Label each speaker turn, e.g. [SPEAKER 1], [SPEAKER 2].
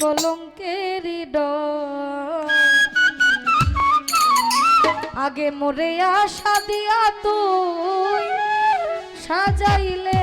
[SPEAKER 1] কলঙ্কেরি ডর। আগে মরে আশা দিয়া তুই সাজাইলে